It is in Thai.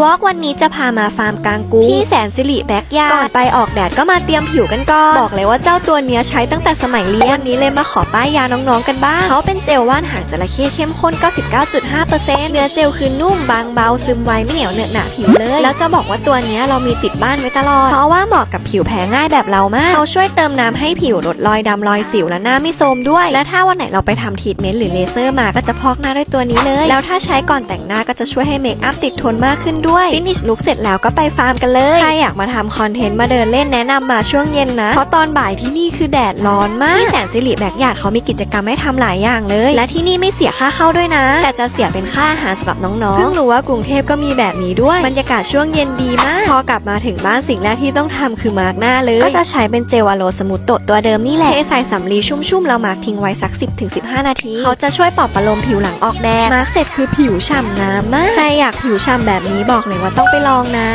วอล์กวันนี้จะพามาฟาร์มกางกุ้งที่แสนสิริแบ็กยาร์ดก่อนไปออกแดดก็มาเตรียมผิวกันก่อนบอกเลยว่าเจ้าตัวเนี้ยใช้ตั้งแต่สมัยเรียนวันนี้เลยมาขอป้ายยาน้องๆกันบ้างเขาเป็นเจลว่านหางจระเข้เข้มข้น 99.5%เนื้อเจลคือนุ่มบางเบาซึมไวไม่เหนียวเหนอะหนะผิวเลย แล้วจะบอกว่าตัวเนี้ยเรามีติดบ้านไว้ตลอด เพราะว่าเหมาะกับผิวแพ้ง่ายแบบเรามากเขาช่วยเติมน้ำให้ผิวลดรอยดำรอยสิวและหน้าไม่โทรมด้วย และถ้าวันไหนเราไปทำทรีทเมนต์หรือเลเซอร์มาก็จะพอกหน้าด้วยตัวนี้เลย แล้วถ้าใช้ก่อนแต่งหน้าก็จะช่วยให้เมคอัพติดทนมากขึ้นด้วยฟินิชลุคเสร็จแล้วก็ไปฟาร์มกันเลย ใครอยากมาทำคอนเทนต์มาเดินเล่นแนะนำมาช่วงเย็นนะ เพราะตอนบ่ายที่นี่คือแดดร้อนมาก ที่แสนสิริแบกหยาดเขามีกิจกรรมให้ทำหลายอย่างเลย และที่นี่ไม่เสียค่าเข้าด้วยนะ แต่จะเสียเป็นค่าอาหารสำหรับน้องๆเพิ่งรู้ว่ากรุงเทพก็มีแบบนี้ด้วยบรรยากาศช่วงเย็นดีมาก พอกลับมาถึงบ้านสิ่งแรกที่ต้องทำคือมาร์กหน้าเลย ก็จะใช้เป็นเจลอะโลสมูทโตะตัวเดิมนี่แหละเทใส่สำลีชุ่มๆแล้วมาร์กทิ้งไว้สัก 10-15 นาที เขาจะช่วยปลอบประโลมผิวหลังออกแดดมาร์กเสร็จคือผิวฉ่ำน้ำมากใครอยากผิวฉ่ำแบบนี้บอกเลยว่าต้องไปลองนะ